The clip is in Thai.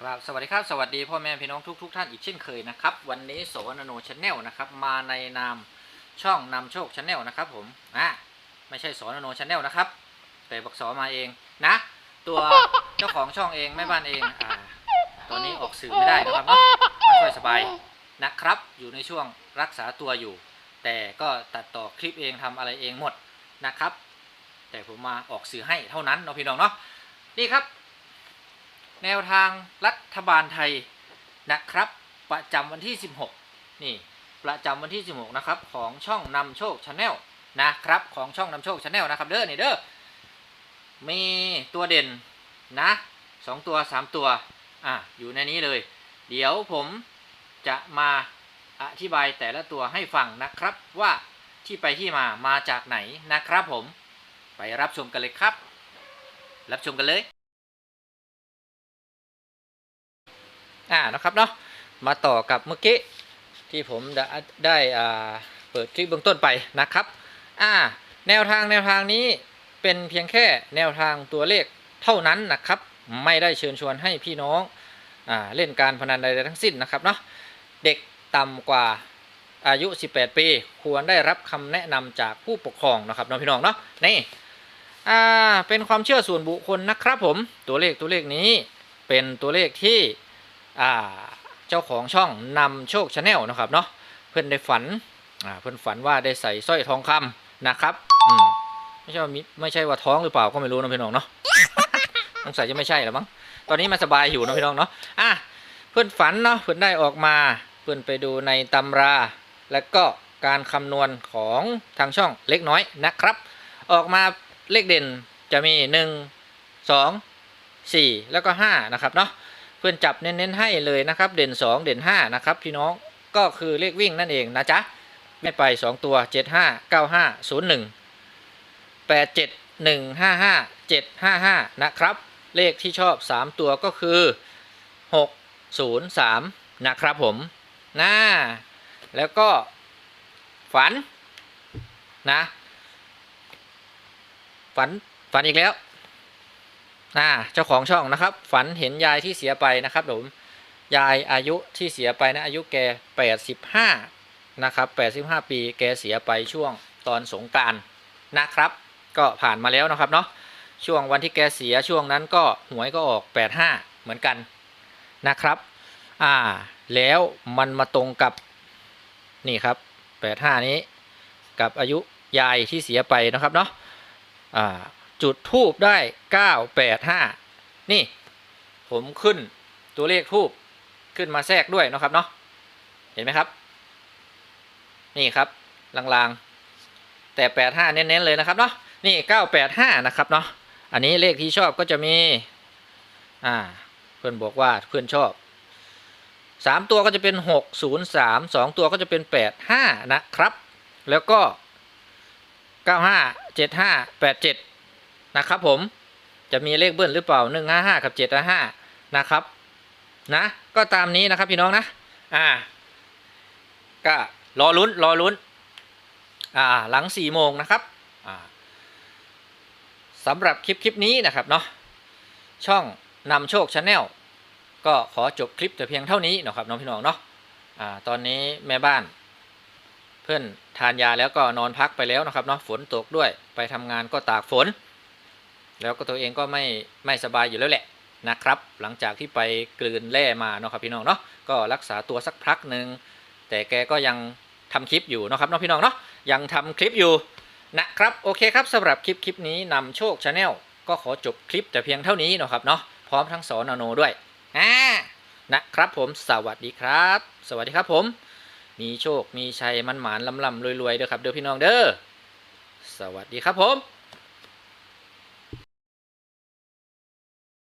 ครับสวัสดีครับสวัสดีพ่อแม่พี่น้องทุกทท่านอีกเช่นเคยนะครับ วันนี้โสนโนชาแนลนะครับมาในนามช่องนำโชคชาแนลนะครับผมอะไม่ใช่โสนโนชาแนลนะครับ แต่บักสอมาเองนะ ตัวเจ้าของช่องเองแม่บ้านเองอ่าตอนนี้ออกสื่อไม่ได้นะครับเนาะไม่ค่อยสบายนะครับ อยู่ในช่วงรักษาตัวอยู่ แต่ก็ตัดต่อคลิปเองทำอะไรเองหมดนะครับ แต่ผมมาออกสื่อให้เท่านั้นเนาะพี่น้องเนาะนี่ครับ แนวทางรัฐบาลไทยนะครับ ประจำวันที่ 16 นี่ประจำวันที่ 16 นะครับ ของช่องนำโชคชาแนลนะครับของช่องนำโชคชาแนลนะครับเด้อนี่เด้อมีตัวเด่นนะสองตัวสามตัวอะอยู่ในนี้เลย เดี๋ยวผมจะมาอธิบายแต่ละตัวให้ฟังนะครับว่าที่ไปที่มามาจากไหนนะครับผมไปรับชมกันเลยครับ รับชมกันเลย อ่านะครับเนาะมาต่อกับเมื่อกี้ที่ผมได้ได้อ่าเปิดคลิปเบื้องต้นไปนะครับอ่าแนวทางแนวทางนี้เป็นเพียงแค่แนวทางตัวเลขเท่านั้นนะครับ ไม่ได้เชิญชวนให้พี่น้องอ่าเล่นการพนันใดๆทั้งสิ้นนะครับเนาะเด็กต่ำกว่าอายุ 18 ปี ควรได้รับคำแนะนำจากผู้ปกครองนะครับน้องพี่น้องเนาะนี่อ่าเป็นความเชื่อส่วนบุคคลนะครับผมตัวเลขตัวเลขนี้เป็นตัวเลขที่ เจ้าของช่องนำโชคชาแนลนะครับเนาะเพื่อนได้ฝันเพื่อนฝันว่าได้ใส่สร้อยทองคำนะครับอืไม่ใช่ว่ามิไม่ใช่ว่าท้องหรือเปล่าก็ไม่รู้นะพี่น้องเนาะสงสัยจะไม่ใช่หรอมั้งตอนนี้มาสบายอยู่นะพี่น้องเนาะอะเพื่อนฝันเนาะเพื่อนได้ออกมา เพื่อนไปดูในตำรา และก็การคำนวณของทางช่องเล็กน้อยนะครับ ออกมาเลขเด่นจะมี 1 2 4 แล้วก็ 5 นะครับเนาะ เพื่อนจับเน้นๆให้เลยนะครับ เด่น 2 เด่น5นะครับพี่น้องก็คือเลขวิ่งนั่นเองนะจ๊ะไม่ไป 2 ตัว 7 5 9 5 0 1 8 7 1 5 5 7 5 5 นะครับ เลขที่ชอบ 3 ตัวก็คือ 6 0 3 นะครับผมนะแล้วก็ฝันนะฝันฝันอีกแล้ว อ่าเจ้าของช่องนะครับ ฝันเห็นยายที่เสียไปนะครับผมยายอายุที่เสียไปนะอายุแก85นะครับ85ปีแกเสียไปช่วงตอนสงกานต์นะครับ ก็ผ่านมาแล้วนะครับเนาะช่วงวันที่แกเสียช่วงนั้นก็หวยก็ออก 85 เหมือนกันนะครับ อ่า แล้วมันมาตรงกับนี่ครับ 85 นี้ กับอายุยายที่เสียไปนะครับเนาะ อ่า จุดทูบได้985นี่ ผมขึ้นตัวเลขทูบขึ้นมาแทรกด้วยนะครับเนาะเห็นไหมครับ นี่ครับลางๆ แต่85เน้นๆเลยนะครับเนาะนี่985นะครับเนาะอันนี้เลขที่ชอบก็จะมีอ่าเพื่อนบอกว่าเพื่อนชอบ3ตัวก็จะเป็น603 2ตัวก็จะเป็น85นะครับ แล้วก็95 75 87 นะครับผมจะมีเลขเบิ้ลหรือเปล่า 155 กับ 755 นะครับ นะ ก็ตามนี้นะครับพี่น้องนะ อ่า ก็รอลุ้นรอลุ้น อ่า หลัง 4 โมงนะครับ อ่าสำหรับคลิปคลิปนี้นะครับเนาะ ช่องนำโชคชาแนลก็ขอจบคลิปแต่เพียงเท่านี้นะครับน้องพี่น้องเนาะ อ่า ตอนนี้แม่บ้าน เพื่อนทานยาแล้วก็นอนพักไปแล้วนะครับเนาะ ฝนตกด้วย ไปทำงานก็ตากฝน แล้วก็ตัวเองก็ไม่ไม่สบายอยู่แล้วแหละนะครับ หลังจากที่ไปกลืนแร่มาเนาะครับพี่น้องเนาะก็รักษาตัวสักพักหนึ่งแต่แกก็ยังทำคลิปอยู่เนาะครับเนาะพี่น้องเนาะยังทำคลิปอยู่นะครับโอเคครับสำหรับคลิปคลิปนี้นำโชคชาแนลก็ขอจบคลิปแต่เพียงเท่านี้เนาะครับเนาะพร้อมทั้งสอนโนด้วยอ่านะครับผมสวัสดีครับ สวัสดีครับผม มีโชคมีชัยมันหมานลำลำรวยๆเด้อครับเด้อพี่น้องเด้อสวัสดีครับผม